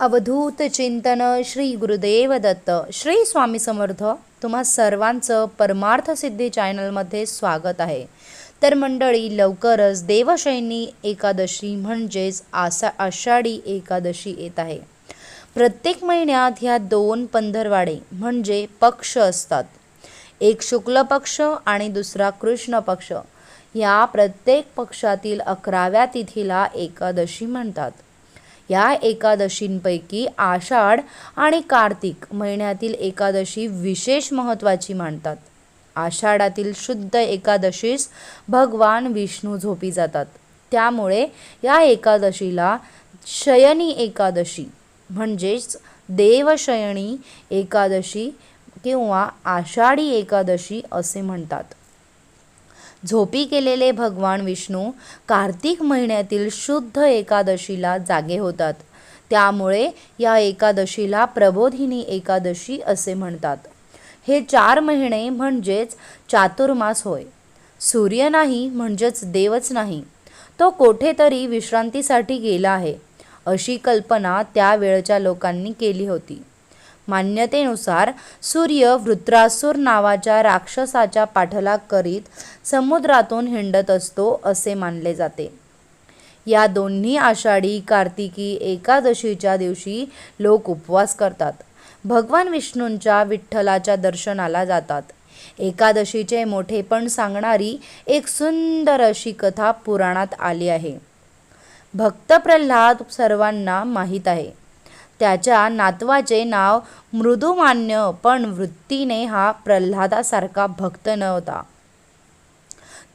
अवधूत चिंतन श्री गुरुदेव दत्त. श्री स्वामी समर्थ तुम्हा सर्वांचं परमार्थ सिद्धी चॅनलमध्ये स्वागत आहे. तर मंडळी लवकरच देवशैनी एकादशी म्हणजेच आसा आषाढी एकादशी येत आहे. प्रत्येक महिन्यात ह्या दोन पंधरवाडे म्हणजे पक्ष असतात. एक शुक्ल पक्ष आणि दुसरा कृष्ण पक्ष. या प्रत्येक पक्षातील अकराव्या तिथीला एकादशी म्हणतात. या एकादशींपैकी आषाढ आणि कार्तिक महिन्यातील एकादशी विशेष महत्त्वाची मानतात. आषाढातील शुद्ध एकादशीस भगवान विष्णू झोपी जातात. त्यामुळे या एकादशीला शयनी एकादशी म्हणजेच देवशयनी एकादशी किंवा आषाढी एकादशी असे म्हणतात. झोपी केलेले भगवान विष्णू कार्तिक महिन्यातील शुद्ध एकादशीला जागे होतात. त्यामुळे या एकादशीला प्रबोधिनी एकादशी असे म्हणतात. हे चार महिने म्हणजेच चातुर्मास होय. सूर्य नाही म्हणजेच देवच नाही. तो कोठेतरी विश्रांतीसाठी गेला आहे. अशी कल्पना त्यावेळच्या लोकांनी केली होती. मान्यतेनुसार सूर्य वृत्रासूर नावाच्या राक्षसाच्या पाठलाग करीत समुद्रातून हिंडत असतो असे मानले जाते. या दोन्ही आषाढी कार्तिकी एकादशीच्या दिवशी लोक उपवास करतात. भगवान विष्णूंच्या विठ्ठलाच्या दर्शनाला जातात. एकादशीचे मोठेपण सांगणारी एक सुंदर अशी कथा पुराणात आली आहे. भक्त प्रल्हाद सर्वांना माहीत आहे. त्याच्या नातवाचे नाव मृदुमान्य पण वृत्तीने हा प्रल्हादासारखा भक्त नव्हता.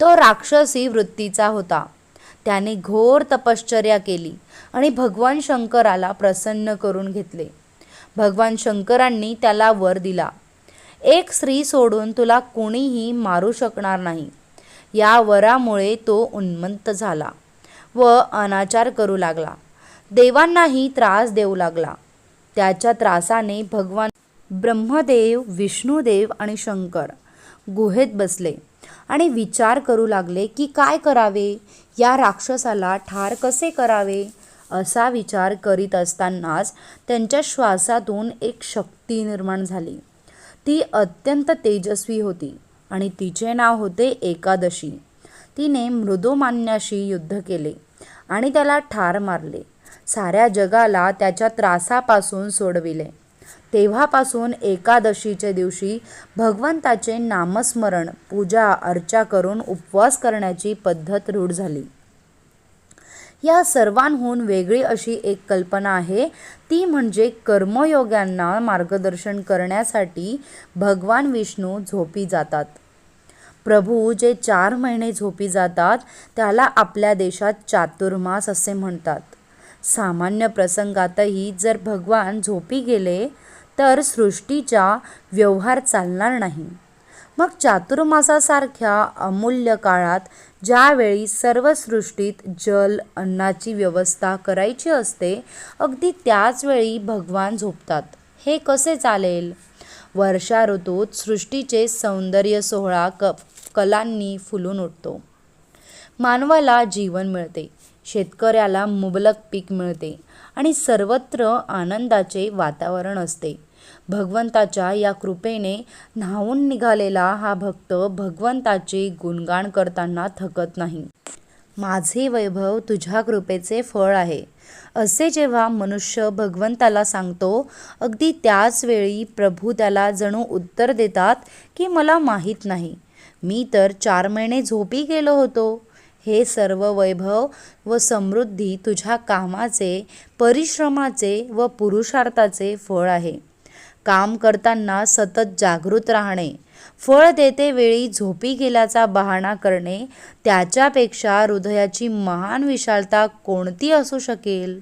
तो राक्षसी वृत्तीचा होता. त्याने घोर तपश्चर्या केली आणि भगवान शंकराला प्रसन्न करून घेतले. भगवान शंकरांनी त्याला वर दिला. एक स्त्री सोडून तुला कोणीही मारू शकणार नाही. या वरामुळे तो उन्मंत झाला व अनाचार करू लागला. देवांनाही त्रास देऊ लागला. त्याच्या त्रासाने भगवान ब्रह्मदेव विष्णुदेव आणि शंकर गुहेत बसले आणि विचार करू लागले की काय करावे? या राक्षसाला ठार कसे करावे? असा विचार करीत असतानाच त्यांच्या श्वासातून एक शक्ती निर्माण झाली. ती अत्यंत तेजस्वी होती आणि तिचे नाव होते एकादशी. तिने मृदोमान्याशी युद्ध केले आणि त्याला ठार मारले. साऱ्या जगाला त्याच्या त्रासापासून सोडविले. तेव्हापासून एकादशीच्या दिवशी भगवंताचे नामस्मरण पूजा अर्चा करून उपवास करण्याची पद्धत रूढ झाली. या सर्वांहून वेगळी अशी एक कल्पना आहे ती म्हणजे कर्मयोग्यांना मार्गदर्शन करण्यासाठी भगवान विष्णू झोपी जातात. प्रभू जे चार महिने झोपी जातात त्याला आपल्या देशात चातुर्मास असे म्हणतात. सामान्य प्रसंगातही जर भगवान झोपी गेले तर सृष्टीचा व्यवहार चालणार नाही. मग चातुर्मासासारख्या अमूल्य काळात ज्यावेळी सर्व सृष्टीत जल अन्नाची व्यवस्था करायची असते अगदी त्याच वेळी भगवान झोपतात. हे कसे चालेल? वर्षा ऋतूत सृष्टीचे सौंदर्य सोहळा क कलांनी फुलून उठतो. मानवाला जीवन मिळते. शेतकऱ्याला मुबलक पीक मिळते आणि सर्वत्र आनंदाचे वातावरण असते. भगवंताच्या या कृपेने न्हावून निघालेला हा भक्त भगवंताचे गुणगान करताना थकत नाही. माझे वैभव तुझ्या कृपेचे फळ आहे. असे जेव्हा मनुष्य भगवंताला सांगतो अगदी त्याच वेळी प्रभू त्याला जणू उत्तर देतात की मला माहीत नाही. मी तर चार महिने झोपी गेलो होतो. हे सर्व वैभव व समृद्धी तुझ्या कामाचे परिश्रमाचे व पुरुषार्थाचे फळ आहे. काम करताना सतत जागृत राहणे फळ देते वेळी झोपी गेल्याचा बहाणा करणे त्याच्यापेक्षा हृदयाची महान विशालता कोणती असू शकेल?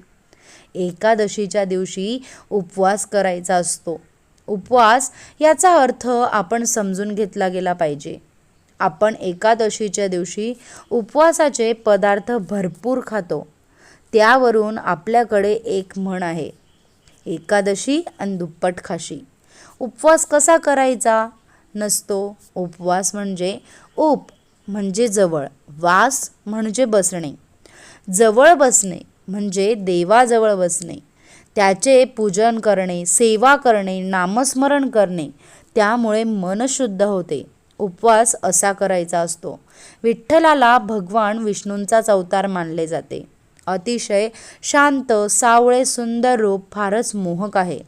एकादशीच्या दिवशी उपवास करायचा असतो. उपवास याचा अर्थ आपण समजून घेतला गेला पाहिजे. आपण एकादशीच्या दिवशी उपवासाचे पदार्थ भरपूर खातो. त्यावरून आपल्याकडे एक म्हण आहे. एकादशी आणि दुप्पट खाशी. उपवास कसा करायचा? नसतो. उपवास म्हणजे उप म्हणजे जवळ. वास म्हणजे बसणे. जवळ बसणे म्हणजे देवाजवळ बसणे. त्याचे पूजन करणे सेवा करणे नामस्मरण करणे त्यामुळे मन शुद्ध होते. उपवास असा करायचा असतो. विठ्ठलाला भगवान विष्णूंचाच अवतार मानले जाते. अतिशय शांत सावळे सुंदर रूप फारच मोहक आहे.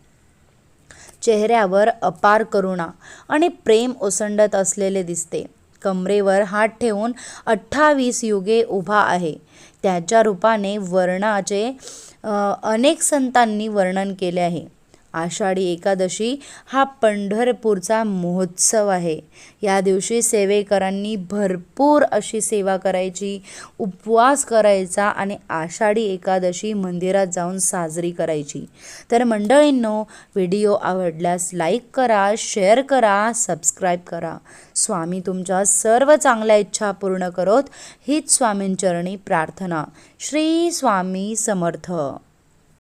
चेहऱ्यावर अपार करुणा आणि प्रेम ओसंडत असलेले दिसते. कमरेवर हात ठेवून अठ्ठावीस युगे उभा आहे. त्याच्या रूपाने वर्णाचे अनेक संतांनी वर्णन केले आहे. आषाढी एकादशी हा पंढरपूरचा महोत्सव आहे. या दिवशी सेवेकरांनी भरपूर अशी सेवा करायची उपवास करायचा आणि आषाढी एकादशी मंदिरात जाऊन साजरी करायची. तर मंडळींनो व्हिडिओ आवडल्यास लाईक करा शेअर करा सबस्क्राईब करा. स्वामी तुमच्या सर्व चांगल्या इच्छा पूर्ण करोत. हीच स्वामींचरणी प्रार्थना. श्री स्वामी समर्थ.